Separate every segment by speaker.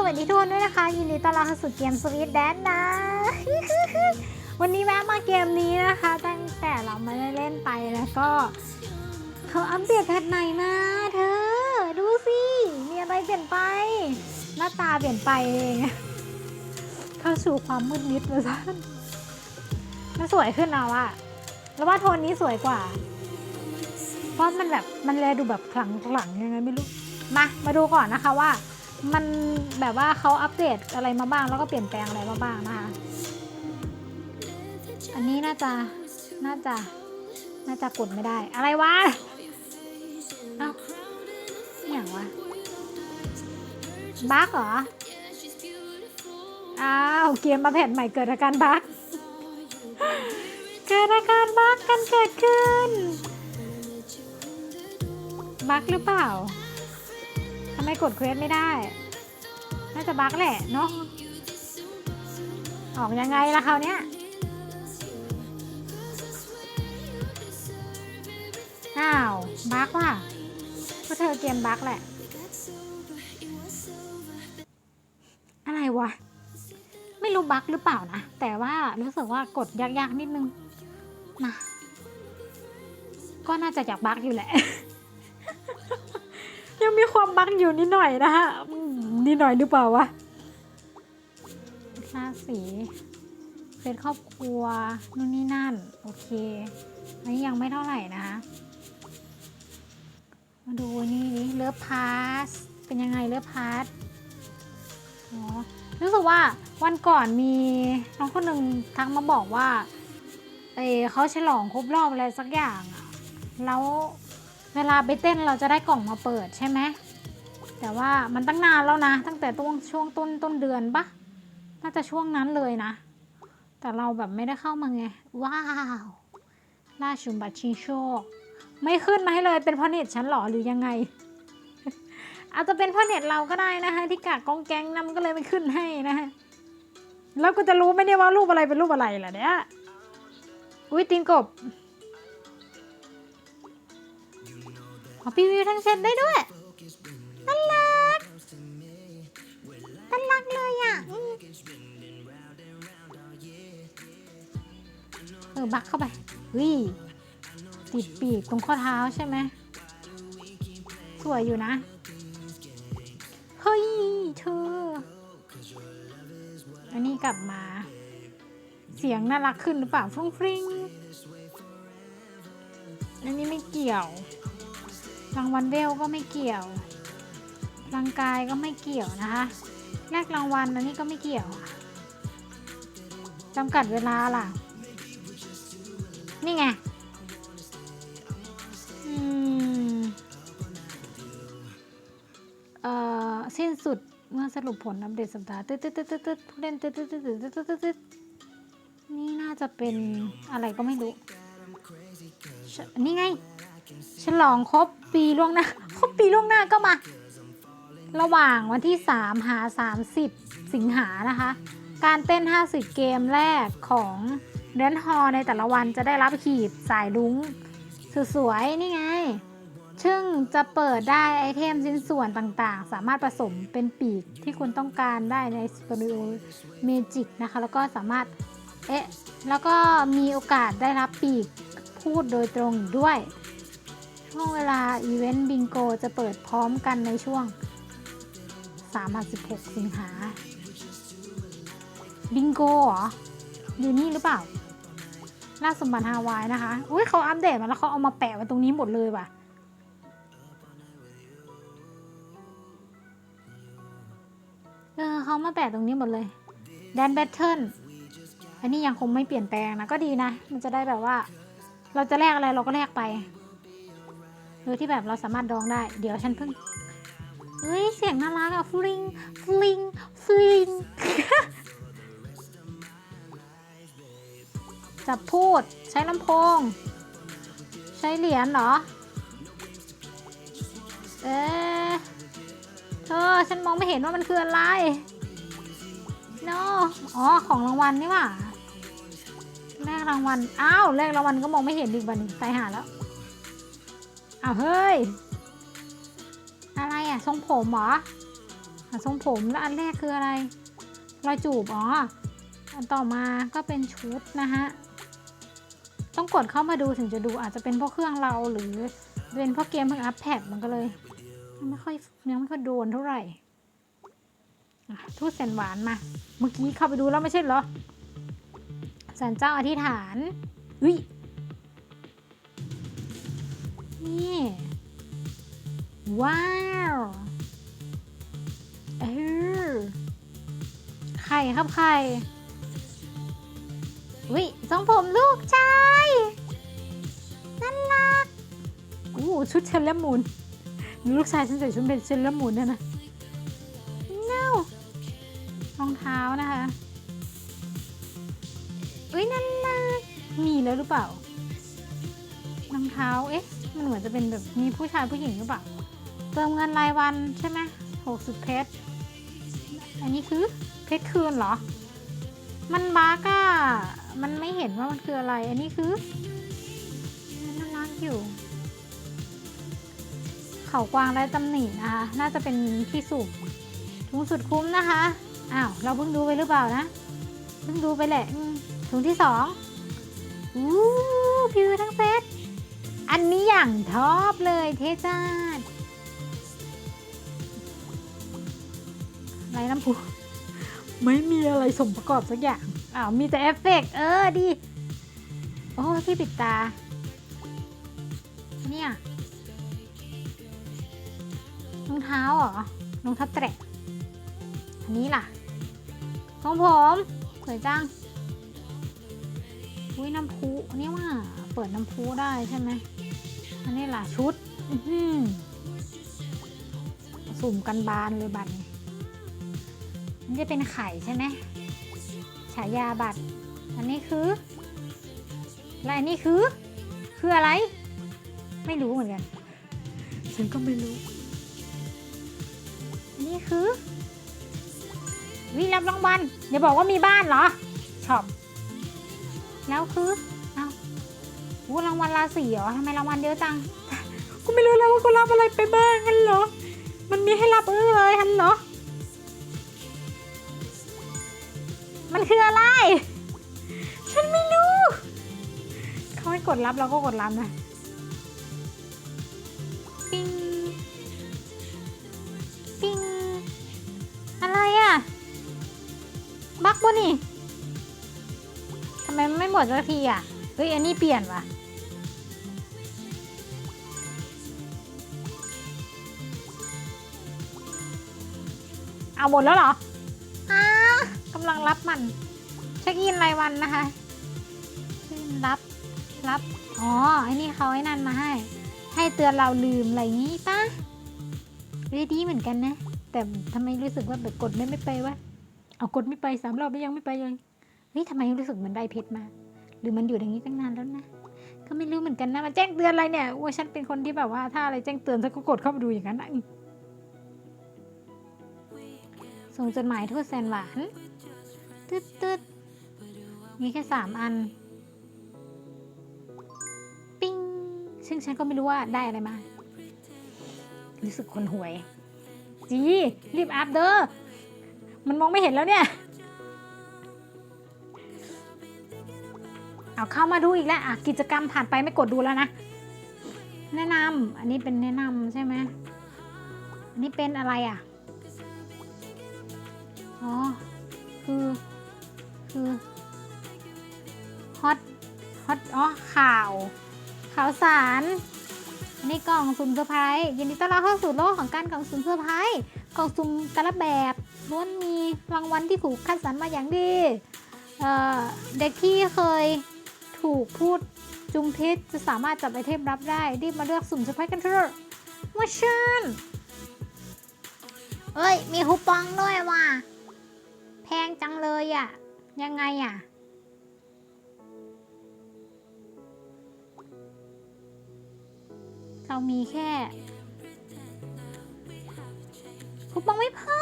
Speaker 1: สวัสดีทุกคนด้วยนะคะ ยินดีต้อนรับเข้าสู่เกมสวีทแดนนะ วันนี้แวะมาเกมนี้นะคะ ตั้งแต่เราไม่ได้เล่นไปแล้วก็เขาอัปเดตแพทใหม่มาเธอ ดูสิ มีอะไรเปลี่ยนไป หน้าตาเปลี่ยนไปเองเข้าสู่ความมืดมิดมาซะมันสวยขึ้นแล้วอะแล้วว่าโทนนี้สวยกว่า เพราะมันแบบมันแลดูแบบขลังขลังยังไงไม่รู้ มา มาดูก่อนนะคะว่า มันแบบว่าเขาอัปเดตอะไรมาบ้าง แล้วก็เปลี่ยนแปลงอะไรมาบ้างนะคะ อันนี้น่าจะน่าจะน่าจะกดไม่ได้ อะไรวะเอ้าอย่างวะบั๊กเหรอ อ้าว เกมมาแผ่นใหม่เกิดอาการบั๊กเกิดอาการบั๊กกันเกิดขึ้น บั๊กหรือเปล่า ไมกดเควสไม่ได้ น่าจะบั๊กแหละเนาะ ออกยังไงล่ะคราวเนี้ยอ้าวบั๊กว่ะก็เธอเกมบั๊กแหละ อะไรวะ ไม่รู้บั๊กหรือเปล่านะ แต่ว่ารู้สึกว่ากดยากๆนิดนึงนะ ก็น่าจะจากบั๊กอยู่แหละ ยังมีความบั๊กอยู่นิดหน่อยนะฮะนิดหน่อยหรือเปล่าวะราศีเป็นครอบครัวนู่นนี่นั่น โอเคอันนี้ยังไม่เท่าไหร่นะะมาดูนี่ดิเลิฟพาสเป็นยังไงเลิฟพาสอ๋อรู้สึกว่าวันก่อนมีน้องคนหนึ่งทักมาบอกว่าเออเขาฉลองครบรอบอะไรสักอย่างอะแล้ว เวลาไปเต้นเราจะได้กล่องมาเปิดใช่ไหมแต่ว่ามันตั้งนานแล้วนะ ตั้งแต่ต้นช่วงต้นต้นเดือนปะน่าจะช่วงนั้นเลยนะ แต่เราแบบไม่ได้เข้ามาไง ว้าวล่าชุมบัตชิงโชค ไม่ขึ้นมาให้เลยเป็นเพราะเน็ตฉันหรอหรือยังไง อาจจะเป็นเพราะเน็ตเราก็ได้นะคะที่กากกองแกงนำก็เลยไม่ขึ้นให้นะฮะแล้วก็จะรู้ไมเนี่ยว่ารูปอะไรเป็นรูปอะไรล่ะเนี่ยอุ้ยตีนกบ ขอพี่วิวทั้งเซตได้ด้วยน่ารักน่ารักเลยอะเออบักเข้าไปวิติดปีกตรงข้อเท้าใช่ไหมสวยอยู่นะ เฮ้ยเธอ อันนี้กลับมา เสียงน่ารักขึ้นหรือเปล่าฟรุ้งฟริ้งอันนี้ไม่เกี่ยว รางวัลเวลก็ไม่เกี่ยวร่างกายก็ไม่เกี่ยวนะคะ แลกรางวัลอันนี้ก็ไม่เกี่ยวจำกัดเวลาล่ะ นี่ไงสิ้นสุดเมื่อสรุปผลอัปเดตสัปดาห์ตึ๊ดตึ๊ดตึ๊ดตึ๊ดผู้เล่นตึ๊ดตึ๊ดตึ๊ดตึ๊ดตึ๊ดตึ๊ดตึ๊ดนี่น่าจะเป็นอะไรก็ไม่รู้ นี่ไง ลองครบปีล่วงหน้าครบปีล่วงหน้าก็มา ระหว่างวันที่ 3 หา 30 สิงหานะคะ การเต้น 50 เกมแรกของเดนฮอในแต่ละวันจะได้รับขีดสายลุ้งสวยๆนี่ไง ซึ่งจะเปิดได้ไอเทมชิ้นส่วนต่างๆ สามารถผสมเป็นปีกที่คุณต้องการได้ใน s p o r i o Magic นะคะ แล้วก็สามารถ เอ๊ะ แล้วก็มีโอกาสได้รับปีกพูดโดยตรงด้วย ช่วงเวลาอีเวนต์บิงโกจะเปิดพร้อมกันในช่วง 3-16 สิงหา บิงโกเหรออยู่นี่หรือเปล่าล่าสมบัติฮาวายนะคะ อุ้ยเขาอัปเดตมาแล้วเขาเอามาแปะไว้ตรงนี้หมดเลยว่ะ เออเขามาแปะตรงนี้หมดเลย แดนแบทเทิล อันนี้ยังคงไม่เปลี่ยนแปลงนะ ก็ดีนะ มันจะได้แบบว่า เราจะแลกอะไรเราก็แลกไป โดยที่แบบเราสามารถดองได้ เดี๋ยวฉันเพิ่งเฮ้ย เสียงน่ารักอะฟลิงฟลิงฟลิงจะพูดใช้ลำโพง ใช้เหรียญเหรอ เอ๊เธอฉันมองไม่เห็นว่ามันคืออะไร no อ๋อ ของรางวัลนี่ว่าแลกรางวัล อ้าวแลกรางวัลก็มองไม่เห็นอีกบันนี้ตายหาแล้ว อาเฮ้ย อะไรอะทรงผมเหรอทรงผมแล้วอันแรกคืออะไร รอยจูบอ๋อ อันต่อมาก็เป็นชุดนะฮะ ต้องกดเข้ามาดูถึงจะดูอาจจะเป็นพราะเครื่องเราหรือเป็นพราะเกมเพิ่งอัปแพดมันก็เลยยังไม่ค่อยยังไม่ค่อยโดนเท่าไหร่อะทูตแสนหวานมา เมื่อกี้เข้าไปดูแล้วไม่ใช่เหรอสันเจ้าอธิษฐานอุ้ย นี่ ว้าวเออไข่ครับไข่วิทรงผมลูกชายน่ารักอู้ชุดเชลล์มูนลูกชายฉันใส่ชุดเป็นเชลล์มูนเนี่ยนะเน่ารองเท้านะคะอุ้ยน่ารักมีแล้วหรือเปล่ารองเท้าเอ๊ะ มันเหมือนจะเป็นแบบมีผู้ชายผู้หญิงหรือเปล่า เติมเงินรายวันใช่ไหมหกสิบเพชร อันนี้คือเพชรคืนเหรอ มันบาก้ามันไม่เห็นว่ามันคืออะไร อันนี้คือน่ารักอยู่ เขากวางไร้ตำหนินะคะ น่าจะเป็นที่สูบถุงสุดคุ้มนะคะ อ้าว เราเพิ่งดูไปหรือเปล่านะ เพิ่งดูไปแหละถุงที่สองอู้พิวทั้งเซต นนี้อย่างชอบเลยเทจ้าดไรน้ำพุไม่มีอะไรสมประกอบสักอย่าง อ้าว มีแต่เอฟเฟกต์เออดี โอ้ที่ปิดตา เนี่ยรองเท้าเหรอรองเท้าแตะอันนี้ล่ะ ของผมสวยจังอุ้ยน้ำพุนี่ว่า เปิดน้ำพุได้ใช่ไหม อันนี้ล่ะชุดอื้อหือสุ่มกันบานเลยบัตรนี่มันจะเป็นไข่ใช่ไหมฉายาบัตร อันนี้คือและอันนี้คือ คืออะไร ไม่รู้เหมือนกัน ฉันก็ไม่รู้ อันนี้คือวิรับรางวัลอย่าบอกว่ามีบ้านเหรอชอบแล้วคือ เอาวูรางวัลราศีเหรอทำไมรางวัลเยอะจัง กูไม่รู้แล้วว่ากูรับอะไรไปบ้างกันเหรอ มันมีให้รับเออเลยฮันเหรอ มันคืออะไร ฉันไม่รู้เขาให้กดรับเราก็กดรับนะปิ้งปิ้งอะไรอะ บักบุนี่ทำไมมันไม่หมดสักทีอะ เฮ้ย อันนี้เปลี่ยนว่ะ เอาหมดแล้วเหรออ้ากำลังรับมัน เช็คอินรายวันนะคะเช็คอินรับรับอ๋อไอ้นี่เขาไอ้นั่นมาให้ ให้เตือนเราลืมอะไรอย่างงี้ปะเรียดีเหมือนกันนะ แต่ทำไมรู้สึกว่าแบบกดไม่ไม่ไปวะเอากดไม่ไปสามรอบไม่ยังไม่ไปเลยเฮ้ยทำไมรู้สึกเหมือนได้เพชรมา หรือมันอยู่อย่างนี้ตั้งนานแล้วนะก็ไม่รู้เหมือนกันนะมาแจ้งเตือนอะไรเนี่ยว่าฉันเป็นคนที่แบบว่าถ้าอะไรแจ้งเตือนฉันก็กดเข้าไปดูอย่างนั้นนะ ส่งจดหมายทูตแสนหวานตึ๊ดตึ๊ดมีแค่สามอัน ปิ้ง ซึ่งฉันก็ไม่รู้ว่าได้อะไรมา รู้สึกคนหวย จี รีบอัพเด้อ มันมองไม่เห็นแล้วเนี่ย เอาเข้ามาดูอีกแล้วอะ กิจกรรมผ่านไปไม่กดดูแล้วนะ แนะนำ อันนี้เป็นแนะนำใช่ไหม อันนี้เป็นอะไรอะ อ๋อ คือ คือฮอตฮอตอ๋อข่าว ข่าวสารอันนี่กล่องสุ่มเซอร์ไพรส์ยินดีต้อนรับเข้าสู่โลกของการกล่องสุ่มเซอร์ไพรส์กล่องสุ่มแต่ละแบบล้วนมีรางวัลที่ถูกคัดสรรมาอย่างดีเเด็กที่เคยถูกพูดจุงพิษจะสามารถจับไอเทมรับได้ รีบมาเลือกสุ่มเซอร์ไพรส์กันเถอะมาชันเอ้ย มีคูปองด้วยว่ะ พงจังเลยอะ่ะ ยังไงอะ่ะ เรามีแค่คูปองไม่พอ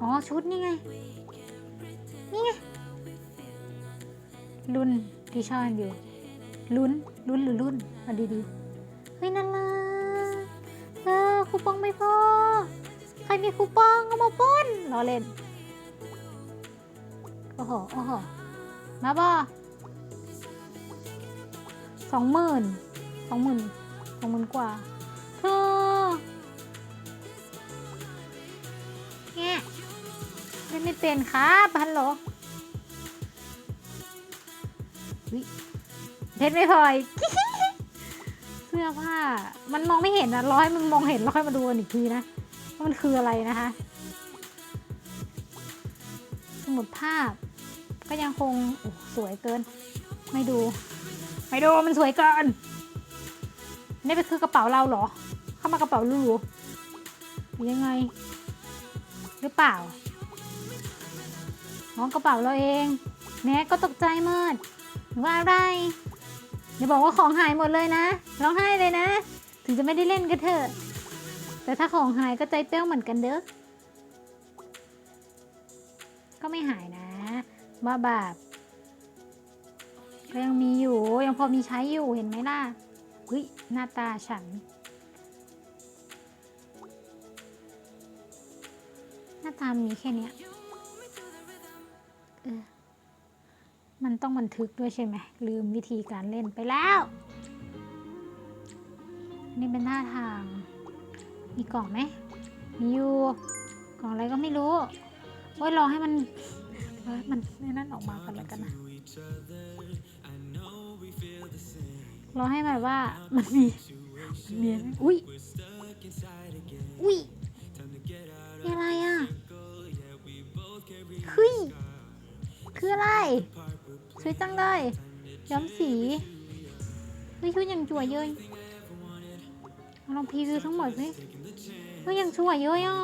Speaker 1: อ๋อ ชุดนี่ไง นี่ไง รุ่นที่ชอบอยู่ ลุ้น ลุ้นหรือรุ่นเอาดีๆเฮ้ยน่ารัก คูปองไม่พอ ใครมีคูปองก็มาป้นรอเล่น โอ้โห โอ้โห มาบ่สองหมื่นสองหมื่นสองหมื่นกว่าเธอแง่เล่นไม่เป็นครับฮัลโหลเพชรไม่พออีก สื้อผ้า มันมองไม่เห็นนะร้อยมันมองเห็นแล้วค่อยมาดูกันอีกทีนะว่ามันคืออะไรนะคะ สมุดภาพ ก็ยังคงโอ้สวยเกิน ไม่ดู ไม่ดูมันสวยเกินนี่ไปคือกระเป๋าเราเหรอ เข้ามากระเป๋าหรูยังไง หรือเปล่าน้องกระเป๋าเราเองแน็กก็ตกใจเมิดว่าอะไร อย่าบอกว่าของหายหมดเลยนะร้องไห้เลยนะ ถึงจะไม่ได้เล่นก็เถอะ แต่ถ้าของหายก็ใจเป้วเหมือนกันเด้อ ก็ไม่หายนะว่าบาปก็ยังมีอยู่ ยังพอมีใช้อยู่เห็นไหมล่ะเฮ้ยหน้าตาฉัน หน้าตามีแค่เนี้ยเออ มันต้องบันทึกด้วยใช่ไหมลืมวิธีการเล่นไปแล้วนนี้เป็นท่าทาง มีกล่องไหมมีอยู่กล่องอะไรก็ไม่รู้โอ้ยรอให้มันรอให้มันนนั่นออกมากันแล้วกันนะรอให้แบบว่ามันมีมีอุ้ยอุ้ยนี่อะไรอะเฮ้ยคืออะไร วยจังเลย ย้อมสีเฮ้ยชุดยังจั่วเย้ยอาลองพรีวิวทั้งหมดสิเฮ้ยยังจั่วเย้ยอะ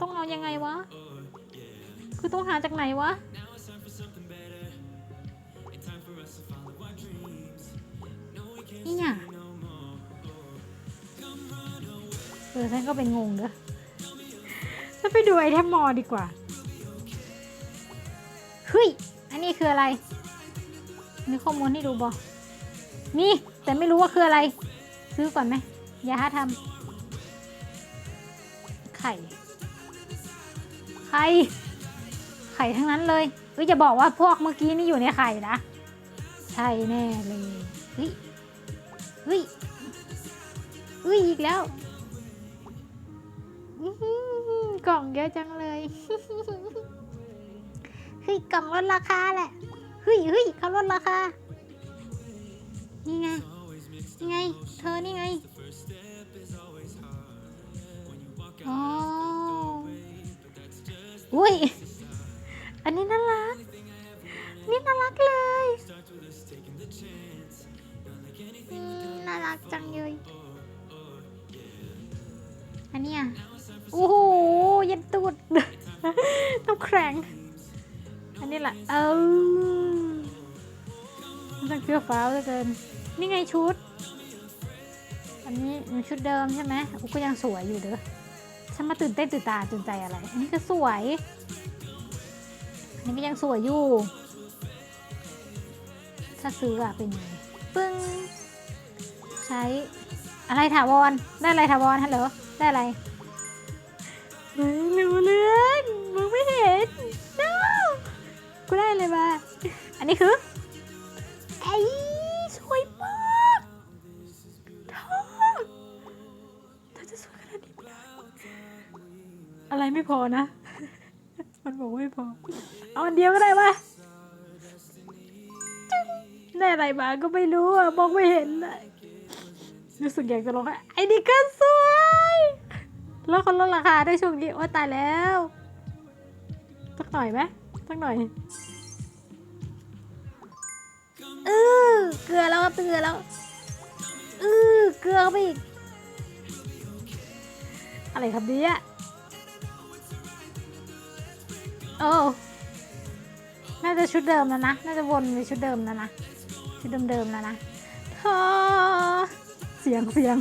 Speaker 1: ต้องเอายังไงวะ คือต้องหาจากไหนวะนี่เนี่ยเออฉันก็เป็นงงเด้อฉันไปดูไอเทมมอลดีกว่า เฮ้ย อันนี้คืออะไร มีข้อมูลให้ดูบอมีแต่ไม่รู้ว่าคืออะไร ซื้อก่อนไหมอย่าหาทำไข่ ไข่ ไข่ทั้งนั้นเลยเฮ้ยจะบอกว่าพวกเมื่อกี้นี่อยู่ในไข่นะ ใช่แน่เลยเฮ้ยเฮ้ยเฮ้ยอีกแล้วอื้อหือกล่องเยอะจังเลย ฮ้ยกล่องลดราคาแหละเฮ้ยเฮ้ยเขาลดราคา นี่ไง นี่ไง เธอนี่ไงอ๋ออุ้ย อันนี้น่ารัก นี่น่ารักเลยน่ารักจังเลย อันนี้ยโอ้โหยันตูด ต้องแข็ง นนี้แหละ เออมันจะเกลือฟ้าเหลือเกิน นี่ไงชุด อันนี้มันชุดเดิมใช่ไหมอุก็ยังสวยอยู่เด้อ ฉันมาตื่นเต้นตื่นตาตื่นใจอะไร อันนี้ก็สวย อันนี้ก็ยังสวยอยู่ ถ้าซื้ออะเป็นไง ปึ้ง ใช้ อะไรถาวร ได้อะไรถาวรฮัลโหล ได้อะไรไม่รู้เรื่องมึงไม่เห็น กูได้เลยมาอันนี้คือไอ้สวยมากเธอเธอจะสวยขนาดนี้ไม่ได้อะไรไม่พอนะ มันบอกว่าไม่พอ เอาอันเดียวก็ได้ปะได้อะไรมาก็ไม่รู้อะมองไม่เห็นอะรู้สึกอยากจะร้องไห้ไอ้นี่ก็สวยแล้วคนลดราคาได้ช่วงนี้ว่าตายแล้วสักหน่อยไหม สักหน่อยเออเกลือแล้วครับเกลือแล้วเออเกลือเข้าไปอีก อะไรครับเนี่ยโอ้น่าจะชุดเดิมแล้วนะ น่าจะวนในชุดเดิมแล้วนะ ชุดเดิมๆแล้วนะเธอเสียงเสียง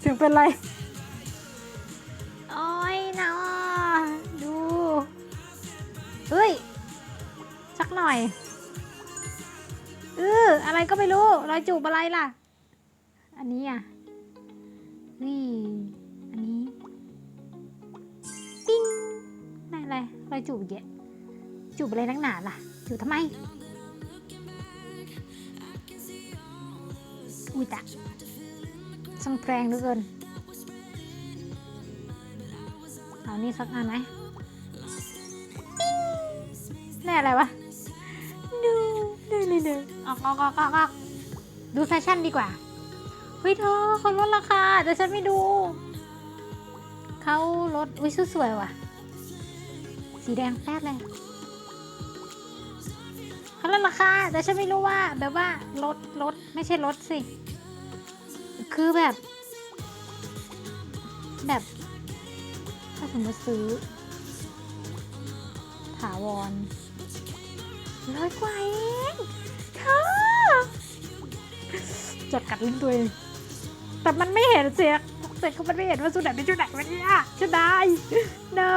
Speaker 1: เสียงเป็นไร โอ้ยนะดู เฮ้ยสัก หน่อยเอออะไรก็ไม่รู้รอยจูบอะไรล่ะ อันนี้อะเอฮ้ยอันนี้ปิ้งได้อะไรรอะไรจูบอีกอะจูบอะไรนักหนาล่ะจูบทำไมอุ้ยตะช่างแพงเหลือเกินเอานี่สักอันไหมปิ้งได้อะไรวะ ได้เลยเลยออกออกออกออกออกดูแฟชั่นดีกว่า เฮ้ยเธอเขาลดราคาแต่ฉันไม่ดู เขาลด อุ้ยสวยๆว่ะ สีแดงแป๊ดเลยเขาลดราคาแต่ฉันไม่รู้ว่า แบบว่าลดลดไม่ใช่ลดสิ คือแบบ แบบ ถ้าสมมติซื้อ ถาวรร้อยกว่าเอง จดกัดลิ้นตัวเองแต่มันไม่เห็นเสียเสร็จก็มันไม่เห็นว่าชุดไหนเป็นชุดไหนวันนี้ชุดได้ no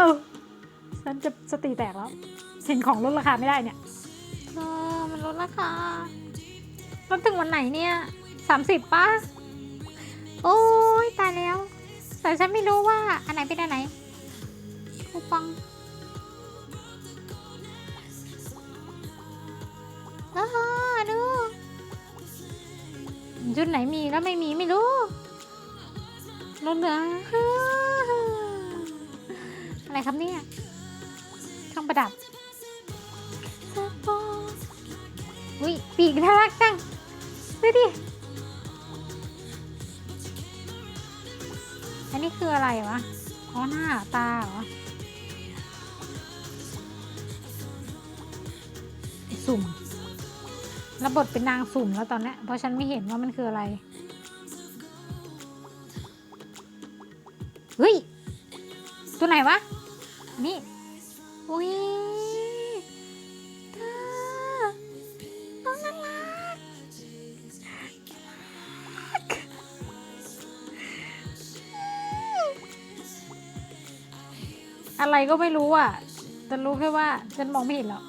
Speaker 1: ฉันจะสติแตกแล้วเห็นของลดราคาไม่ได้เนี่ยเออมันลดราคาลดถึงวันไหนเนี่ยสามสิบป่ะโอ้ยตายแล้ว แต่ฉันไม่รู้ว่าอันไหนเป็นอันไหนคูปอง ชุดไหนมีแล้วไม่มีไม่รู้ลดเหลืออะไรครับเนี่ยเครื่องประดับ อุ้ยปีกน่ารักจังดูดิ อันนี้คืออะไรวะอ๋อหน้าตาเหรอสุ่ม แล้วบทเป็นนางสุ่มแล้วตอนนี้เพราะฉันไม่เห็นว่ามันคืออะไร เฮ้ย ตัวไหนวะ นี่อุ้ยเธอน้องน่ารักอะไรก็ไม่รู้อะฉันรู้แค่ว่าฉันมองไม่เห็นหรอก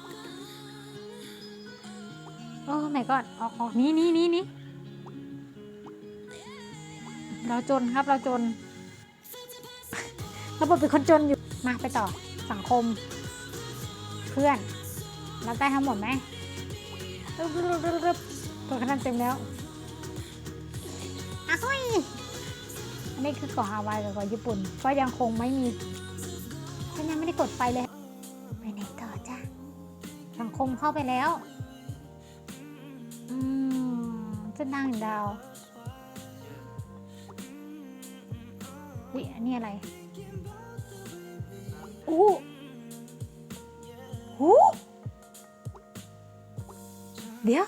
Speaker 1: อ้ไม่ก็ออกออกนี้นี้นี้นี้เราจนครับเราจนเราเป็นคนจนอยู่มาไปต่อสังคม เพื่อน เรับได้ทั้งหมดไหมรึบรึบรึบตัวคะแนนเต็มแล้วอ้าวอันนี้คือเกาะฮาวายกับเกาะญี่ปุ่น ก็ยังคงไม่มีฉันยังไม่ได้กดไปเลย ไปไหนต่อจ้ะสังคมเข้าไปแล้ว อืมเส้นทางแห่งดาววิอันนี้อะไรอู้หูเดี๋ยว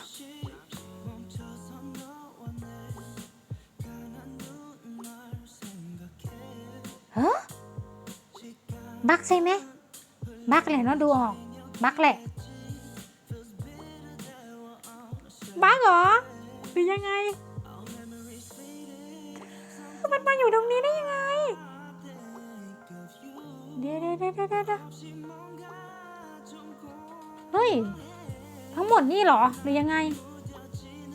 Speaker 1: ฮะบักใช่ไหมบักแหละเนาะดูออก บักแหละ เหรอ หรือยังไง มันมาอยู่ตรงนี้ได้ยังไง เดี๋ยวเดี๋ยวเดี๋ยวเดี๋ยวเฮ้ย ทั้งหมดนี่เหรอ หรือยังไง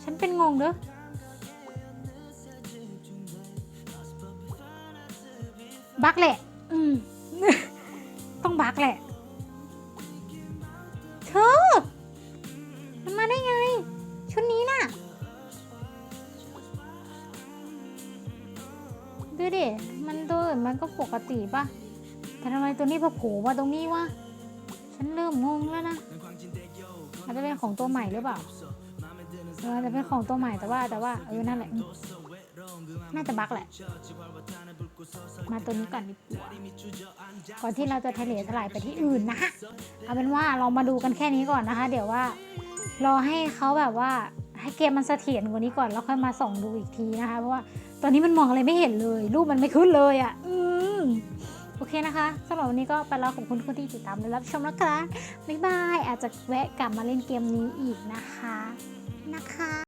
Speaker 1: ฉันเป็นงงเด้อบักแหละ มตัวนี้พอโผล่มาตรงนี้วะ ฉันเริ่มงงแล้วนะ อาจจะเป็นของตัวใหม่หรือเปล่าเอออาจจะเป็นของตัวใหม่แต่ว่าแต่ว่าเออนั่นแหละน่าจะบักแหละ มาตัวนี้ก่อนดีกว่าก่อนที่เราจะทะเลทลายไปที่อื่นนะฮะ เอาเป็นว่าเรามาดูกันแค่นี้ก่อนนะคะ เดี๋ยวว่ารอให้เขาแบบว่าให้เกมมันเสถียรกว่านี้ก่อนแล้วค่อยมาส่องดูอีกทีนะคะ เพราะว่าตอนนี้มันมองอะไรไม่เห็นเลย รูปมันไม่ขึ้นเลยอะ่ะ อืม โอเคนะคะสำหรับวันนี้ก็ไปแล้วขอบคุณทุกคนที่ติดตามและรับชมนะคะบ๊ายบายอาจจะแวะกลับมาเล่นเกมนี้อีกนะคะนะคะ